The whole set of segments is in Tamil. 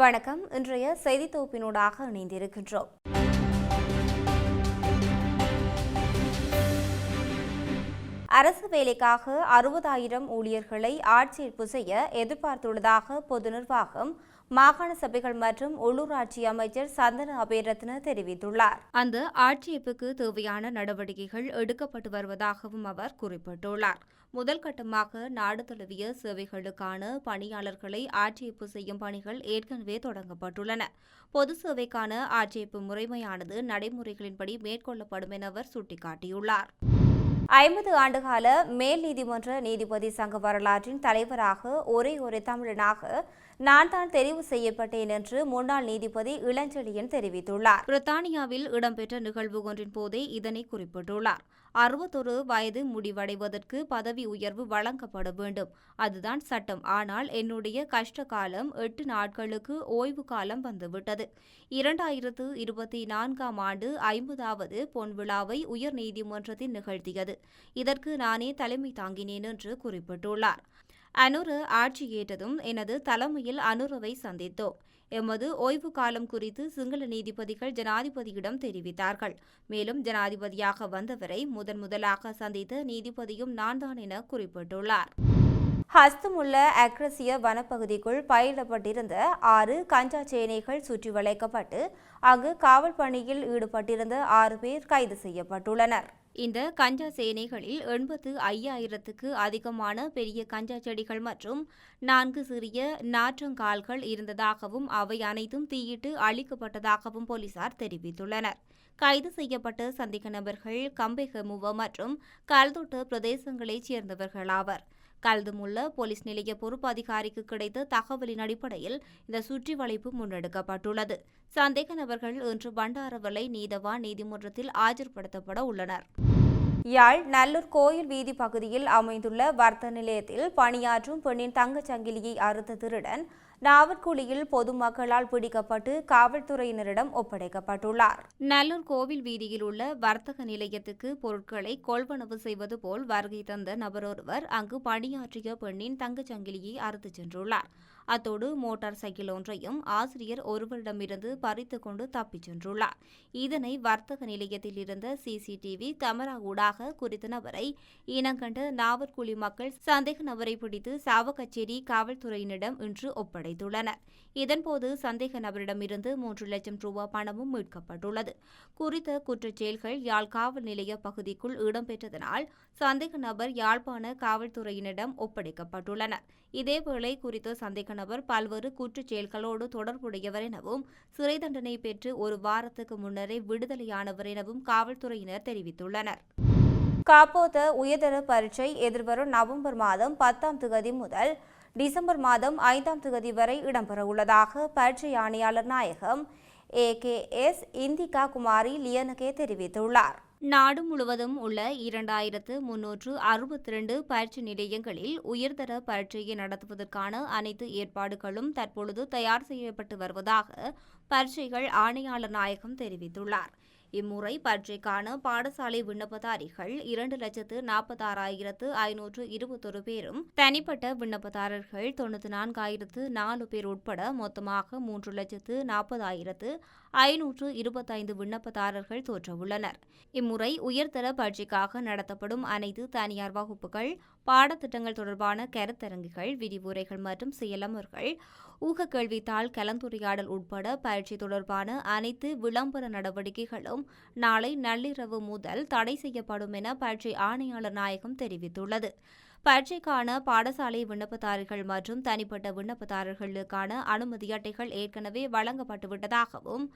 வணக்கம். இன்றைய செய்தி தொகுப்பினூடாக இணைந்திருக்கின்றோம். அரசு வேலைக்காக அறுபதாயிரம் ஊழியர்களை ஆட்சேர்ப்பு செய்ய எதிர்பார்த்துள்ளதாக பொது நிர்வாகம் மாகாண சபைகள் மற்றும் உள்ளூராட்சி அமைச்சர் சந்தன அபேரத்ன தெரிவித்துள்ளார். அந்த ஆட்சேர்ப்புக்கு தேவையான நடவடிக்கைகள் எடுக்கப்பட்டு வருவதாகவும் அவர் குறிப்பிட்டுள்ளார். முதல் கட்டமாக நாடு தழுவிய சேவைகளுக்கான பணியாளர்களை ஆட்சேர்ப்பு செய்யும் பணிகள் ஏற்கனவே தொடங்கப்பட்டுள்ளன. பொது சேவைக்கான ஆட்சேர்ப்பு முறைமையானது நடைமுறைகளின்படி மேற்கொள்ளப்படும் என அவர் சுட்டிக்காட்டியுள்ளார். ஐம்பது ஆண்டுகால மேல் நீதிமன்ற நீதிபதி சங்க வரலாற்றின் தலைவராக ஒரே ஒரு தமிழனாக நான் தான் தெரிவு செய்யப்பட்டேன் என்று முன்னாள் நீதிபதி இளஞ்செழியன் தெரிவித்துள்ளார். பிரித்தானியாவில் இடம்பெற்ற நிகழ்வு ஒன்றின் போதே இதனை குறிப்பிட்டுள்ளார். அறுபத்தொரு வயது முடிவடைவதற்கு பதவி உயர்வு வழங்கப்பட வேண்டும். அதுதான் சட்டம். ஆனால் என்னுடைய கஷ்ட காலம் எட்டு நாட்களுக்கு ஓய்வு காலம் வந்துவிட்டது. இரண்டாயிரத்து இருபத்தி நான்காம் ஆண்டு ஐம்பதாவது பொன்விழாவை உயர் நீதிமன்றத்தில் நிகழ்த்தியது. இதற்கு நானே தலைமை தாங்கினேன் என்று குறிப்பிட்டுள்ளார். அனுரு ஆட்சி ஏற்றதும் எனது தலைமையில் அனுருவை சந்தித்தோம். எமது ஓய்வு காலம் குறித்து சிங்கள நீதிபதிகள் ஜனாதிபதியிடம் தெரிவித்தார்கள். மேலும் ஜனாதிபதியாக வந்தவரை முதன் முதலாக சந்தித்த நீதிபதியும் நான்தான் என குறிப்பிட்டுள்ளார். ஹஸ்தமுள்ள அக்ரசிய வனப்பகுதிக்குள் பயிரிடப்பட்டிருந்த ஆறு கஞ்சா சேனைகள் சுற்றி வளைக்கப்பட்டு அங்கு காவல் பணியில் ஈடுபட்டிருந்த ஆறு பேர் கைது செய்யப்பட்டுள்ளனர். இந்த கஞ்சா சேனைகளில் எண்பத்து ஐயாயிரத்துக்கு அதிகமான பெரிய கஞ்சா செடிகள் மற்றும் நான்கு சிறிய நாற்றங்கால்கள் இருந்ததாகவும் அவை அனைத்தும் தீயிட்டு அழிக்கப்பட்டதாகவும் போலீசார் தெரிவித்துள்ளனர். கைது செய்யப்பட்ட சந்தேக நபர்கள் கம்பெகமுவ மற்றும் கல்தொட்டு பிரதேசங்களைச் சேர்ந்தவர்களாவர் கல்துமுள்ள போலீஸ் நிலைய பொறுப்பு அதிகாரிக்கு கிடைத்த தகவலின் அடிப்படையில் இந்த சுற்றி வளைப்பு முன்னெடுக்கப்பட்டுள்ளது. சந்தேக நபர்கள் இன்று பண்டாரவலை நீதவான் நீதிமன்றத்தில் ஆஜர்படுத்தப்பட உள்ளனர். யாழ் நல்லூர் கோயில் வீதி பகுதியில் அமைந்துள்ள வர்த்த நிலையத்தில் பணியாற்றும் பெண்ணின் தங்கச் சங்கிலியை அறுத்த திருடன் நாவற்குழியில் பொதுமக்களால் பிடிக்கப்பட்டு காவல்துறையினரிடம் ஒப்படைக்கப்பட்டுள்ளார். நல்லூர் கோவில் வீதியில் உள்ள வர்த்தக நிலையத்துக்கு பொருட்களை கொள்வனவு செய்வது போல் வருகை தந்த நபரொருவர் அங்கு பணியாற்றிய பெண்ணின் தங்கச்சங்கிலியை அறுத்துச் சென்றுள்ளார். அத்தோடு மோட்டார் சைக்கிள் ஒன்றையும் ஆசிரியர் ஒருவரிடமிருந்து பறித்து கொண்டு தப்பிச் சென்றுள்ளார். இதனை வர்த்தக நிலையத்தில் இருந்த சிசிடிவி கமரா ஊடாக குறித்த நபரை இனங்கண்ட நாவற்குழி மக்கள் சந்தேக நபரை பிடித்து சாவகச்சேரி காவல்துறையினரிடம் இன்று ஒப்படைத்துள்ளனர். இதன்போது சந்தேக நபரிடமிருந்து மூன்று லட்சம் ரூபாய் பணமும் மீட்கப்பட்டுள்ளது. குறித்த குற்றச்செயல்கள் யாழ் காவல் நிலைய பகுதிக்குள் இடம்பெற்றதனால் சந்தேக நபர் யாழ்ப்பாண காவல்துறையினரிடம் ஒப்படைக்கப்பட்டுள்ளனர். இதேவேளை குறித்த சந்தேக நபர் பல்வேறு குற்றச் செயல்களோடு தொடர்புடையவர் எனவும் சிறை தண்டனை பெற்று ஒரு வாரத்துக்கு முன்னரே விடுதலையானவர் எனவும் காவல்துறையினர் தெரிவித்துள்ளனர். காப்போத உயர்தர பரீட்சை எதிர்வரும் நவம்பர் மாதம் பத்தாம் திகதி முதல் டிசம்பர் மாதம் ஐந்தாம் திகதி வரை இடம்பெறவுள்ளதாக பரீட்சை ஆணையாளர் நாயகம் A K S Indika Kumari Liyanage தெரிவித்துள்ளார். நாடு முழுவதும் உள்ள இரண்டாயிரத்து முன்னூற்று அறுபத்தி ரெண்டு பயிற்சி நிலையங்களில் உயர்தர பரீட்சையை நடத்துவதற்கான அனைத்து ஏற்பாடுகளும் தற்பொழுது தயார் செய்யப்பட்டு வருவதாக பரீட்சைகள் ஆணையாளர் நாயகம் தெரிவித்துள்ளார். இம்முறை பரீட்சைக்கான பாடசாலை விண்ணப்பதாரிகள் இரண்டு லட்சத்து நாற்பத்தாறாயிரத்து ஐநூற்று இருபத்தொரு பேரும் தனிப்பட்ட விண்ணப்பதாரர்கள் தொண்ணூற்று நான்காயிரத்து நாலு பேர் உட்பட மொத்தமாக மூன்று லட்சத்து நாற்பதாயிரத்து ஐநூற்று இருபத்தைந்து விண்ணப்பதாரர்கள் தோற்றவுள்ளனர். இம்முறை உயர்தர பரீட்சைக்காக நடத்தப்படும் அனைத்து தனியார் வகுப்புகள் பாடத்திட்டங்கள் தொடர்பான கருத்தரங்குகள் விரிவுரைகள் மற்றும் செயலமர்கள் ஊக கேள்வித்தாள் கலந்துரையாடல் உட்பட பயிற்சி தொடர்பான அனைத்து விளம்பர நடவடிக்கைகளும் நாளை நள்ளிரவு முதல் தடை செய்யப்படும் என பயிற்சி ஆணையாளர் நாயகம் தெரிவித்துள்ளது. பயிற்சிக்கான பாடசாலை விண்ணப்பதாரர்கள் மற்றும் தனிப்பட்ட விண்ணப்பதாரர்களுக்கான அனுமதி அட்டைகள் ஏற்கனவே வழங்கப்பட்டுவிட்டதாகவும்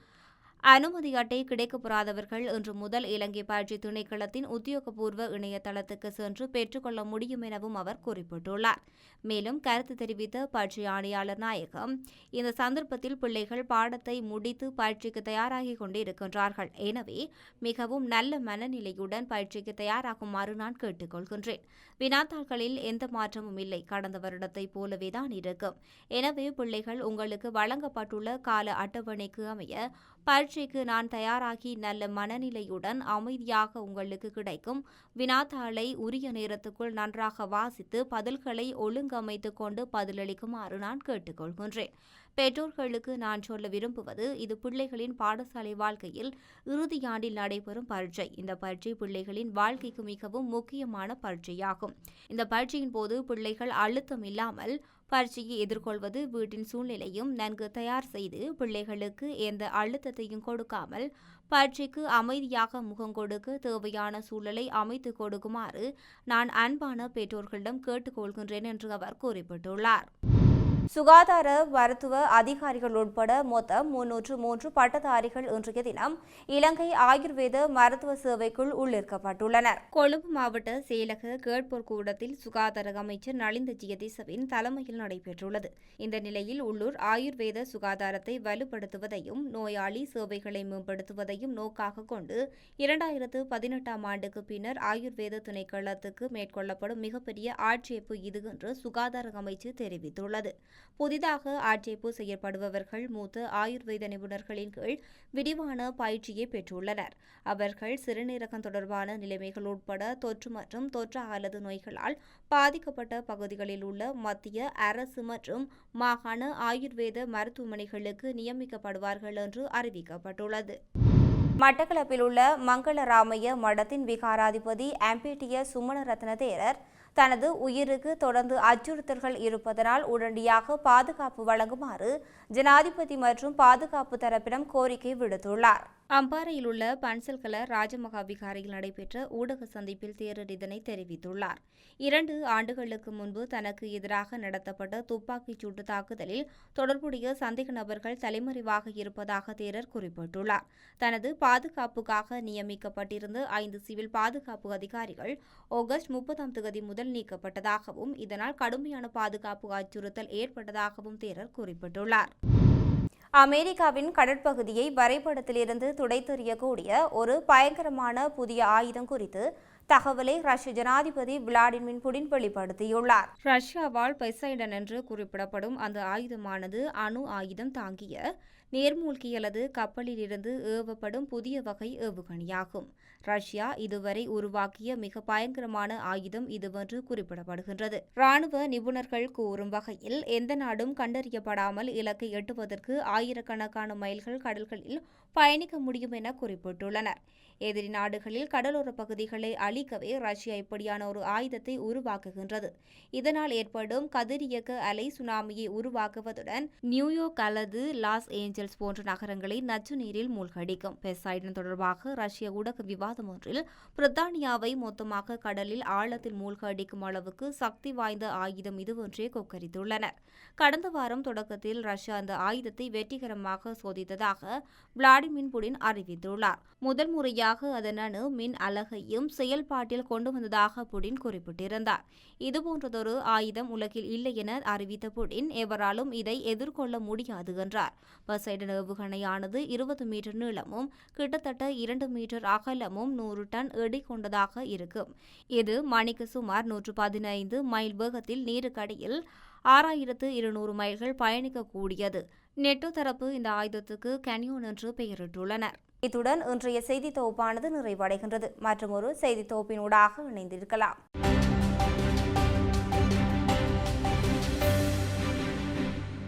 அனுமதி அட்டை கிடைக்கப்பெறாதவர்கள் இன்று முதல் இலங்கை பயிற்சி திணைக்களத்தின் உத்தியோகபூர்வ இணையதளத்துக்கு சென்று பெற்றுக்கொள்ள முடியும் எனவும் அவர் குறிப்பிட்டுள்ளார். மேலும் கருத்து தெரிவித்த பயிற்சி ஆணையாளர் நாயகம் இந்த சந்தர்ப்பத்தில் பிள்ளைகள் பாடத்தை முடித்து பயிற்சிக்கு தயாராகி கொண்டிருக்கின்றார்கள். எனவே மிகவும் நல்ல மனநிலையுடன் பயிற்சிக்கு தயாராகுமாறு நான் கேட்டுக்கொள்கின்றேன் வினாத்தாள்களில் எந்த மாற்றமும் இல்லை. கடந்த வருடத்தைப் போலவேதான் இருக்கும். எனவே பிள்ளைகள் உங்களுக்கு வழங்கப்பட்டுள்ள கால அட்டவணைக்கு அமைய பரீட்சைக்கு நான் தயாராகி நல்ல மனநிலையுடன் அமைதியாக உங்களுக்கு கிடைக்கும். வினாத்தாளை உரிய நேரத்துக்குள் நன்றாக வாசித்து பதில்களை ஒழுங்கமைத்து கொண்டு பதிலளிக்குமாறு நான் கேட்டுக்கொள்கின்றேன். பெற்றோர்களுக்கு நான் சொல்ல விரும்புவது இது பிள்ளைகளின் பாடசாலை வாழ்க்கையில் இறுதியாண்டில் நடைபெறும் பரீட்சை. இந்த பரீட்சை பிள்ளைகளின் வாழ்க்கைக்கு மிகவும் முக்கியமான பரீட்சையாகும். இந்த பரீட்சையின் போது பிள்ளைகள் அழுத்தம் இல்லாமல் பரீட்சையை எதிர்கொள்வது வீட்டின் சூழ்நிலையும் நன்கு தயார் செய்து பிள்ளைகளுக்கு எந்த அழுத்தத்தையும் கொடுக்காமல் பரீட்சைக்கு அமைதியாக முகம் கொடுக்க தேவையான சூழலை அமைத்துக் கொடுக்குமாறு நான் அன்பான பெற்றோர்களிடம் கேட்டுக்கொள்கின்றேன் என்று அவர் குறிப்பிட்டுள்ளார். சுகாதார மருத்துவ அதிகாரிகள் உட்பட மொத்தம் முன்னூற்று மூன்று பட்டதாரிகள் இன்றைய தினம் இலங்கை ஆயுர்வேத மருத்துவ சேவைக்குள் உள்ளிருக்கப்பட்டுள்ளனர். கொழும்பு மாவட்ட செயலக கேட்போர் கூடத்தில் சுகாதார அமைச்சர் நலிந்த ஜியதேசவின் தலைமையில் நடைபெற்றுள்ளது. இந்த நிலையில் உள்ளூர் ஆயுர்வேத சுகாதாரத்தை வலுப்படுத்துவதையும் நோயாளி சேவைகளை மேம்படுத்துவதையும் நோக்காக கொண்டு இரண்டாயிரத்து பதினெட்டாம் ஆண்டுக்கு பின்னர் ஆயுர்வேத துணைக்களத்துக்கு மேற்கொள்ளப்படும் மிகப்பெரிய ஆட்சேப்பு இது என்று சுகாதார அமைச்சு தெரிவித்துள்ளது. புதிதாக ஆட்சேர்ப்பு செய்யப்படுபவர்கள் மூத்த ஆயுர்வேத நிபுணர்களின் கீழ் விரிவான பயிற்சியை பெற்றுள்ளனர். அவர்கள் சிறுநீரகம் தொடர்பான நிலைமைகள் உட்பட தொற்று மற்றும் தொற்று அல்லது நோய்களால் பாதிக்கப்பட்ட பகுதிகளில் உள்ள மத்திய அரசு மற்றும் மாகாண ஆயுர்வேத மருத்துவமனைகளுக்கு நியமிக்கப்படுவார்கள் என்று அறிவிக்கப்பட்டுள்ளது. மட்டக்களப்பில் உள்ள மங்களராமைய மடத்தின் விகாராதிபதி ஆம்பிட்டிய சுமணரத்ன தேரர் தனது உயிருக்கு தொடர்ந்து அச்சுறுத்தல்கள் இருப்பதனால் உடனடியாக பாதுகாப்பு வழங்குமாறு ஜனாதிபதி மற்றும் பாதுகாப்பு தரப்பிடம் கோரிக்கை விடுத்துள்ளார். அம்பாறையில் உள்ள பன்சல்கல ராஜமகா விகாரையில் நடைபெற்ற ஊடக சந்திப்பில் தேரர் இதனை தெரிவித்துள்ளார். இரண்டு ஆண்டுகளுக்கு முன்பு தனக்கு எதிராக நடத்தப்பட்ட துப்பாக்கிச் சூட்டு தாக்குதலில் தொடர்புடைய சந்தேக நபர்கள் தலைமறைவாக இருப்பதாக தேரர் குறிப்பிட்டுள்ளார். தனது பாதுகாப்புக்காக நியமிக்கப்பட்டிருந்த ஐந்து சிவில் பாதுகாப்பு அதிகாரிகள் ஆகஸ்ட் முப்பதாம் தேதி முதல் நீக்கப்பட்டதாகவும் இதனால் கடுமையான பாதுகாப்பு அச்சுறுத்தல் ஏற்பட்டதாகவும் தேரர் குறிப்பிட்டுள்ளார். அமெரிக்காவின் கடற்பகுதியை வரைபடத்திலிருந்து துடைத்தெறியக்கூடிய ஒரு பயங்கரமான புதிய ஆயுதம் குறித்து தகவலை ரஷ்ய ஜனாதிபதி விளாடிமிர் புடின் வெளிப்படுத்தியுள்ளார். ரஷ்யாவால் பெசைடன் என்று குறிப்பிடப்படும் அந்த ஆயுதமானது அணு ஆயுதம் தாங்கிய நீர்மூழ்கி அல்லது கப்பலில் இருந்து ஏவப்படும் புதிய வகை ஏவுகணையாகும். ரஷ்யா இதுவரை உருவாக்கிய மிக பயங்கரமான ஆயுதம் இதுவென்று குறிப்பிடப்படுகின்றது. ராணுவ நிபுணர்கள் கூறும் வகையில் எந்த நாடும் கண்டறியப்படாமல் இலக்கை எட்டுவதற்கு ஆயிரக்கணக்கான மைல்கள் கடல்களில் பயணிக்க முடியும் என குறிப்பிட்டுள்ளனர். எதிரி நாடுகளில் கடலோர பகுதிகளை அழிக்கவே ரஷ்யா இப்படியான ஒரு ஆயுதத்தை உருவாக்குகின்றது. இதனால் ஏற்படும் கதிரியக்க அலை சுனாமியை உருவாக்குவதுடன் நியூயோர்க் அல்லது லாஸ் ஏஞ்சல்ஸ் போன்ற நகரங்களை நச்சு நீரில் மூழ்கடிக்கும். பெசைடன் தொடர்பாக ரஷ்ய ஊடக விவாதம் ஒன்றில் பிரித்தானியாவை மொத்தமாக கடலில் ஆழத்தில் மூழ்கடிக்கும் அளவுக்கு சக்தி வாய்ந்த ஆயுதம் இதுவொன்றே கொக்கரித்துள்ளனர். கடந்த வாரம் தொடக்கத்தில் ரஷ்யா அந்த ஆயுதத்தை வெற்றிகரமாக சோதித்ததாக விளாடிமிர் புடின் அறிவித்துள்ளார். முதல் முறையாக அதன் அணு மின் அலகையும் செயல்பாட்டில் கொண்டு வந்ததாக புடின் குறிப்பிட்டிருந்தார். இதுபோன்றதொரு ஆயுதம் உலகில் இல்லை என அறிவித்த புடின் எவராலும் இதை எதிர்கொள்ள முடியாது என்றார். பசைடன் ஏவுகணையானது இருபது மீட்டர் நீளமும் கிட்டத்தட்ட இரண்டு மீட்டர் அகலமும் நூறு டன் எடை கொண்டதாக இருக்கும். இது மணிக்கு சுமார் நூற்று பதினைந்து மைல் வேகத்தில் நீருக்கடியில் ஆறாயிரத்து இருநூறு மைல்கள் பயணிக்கக்கூடியது. நெட்டோ தரப்பு இந்த ஆயுதத்துக்கு கனியோன் என்று பெயரிட்டுள்ளனர். இத்துடன் இன்றைய செய்தி தொகுப்பானது நிறைவடைகின்றது. மற்றும் ஒரு செய்தி தொகுப்பினூடாக இணைந்திருக்கலாம்.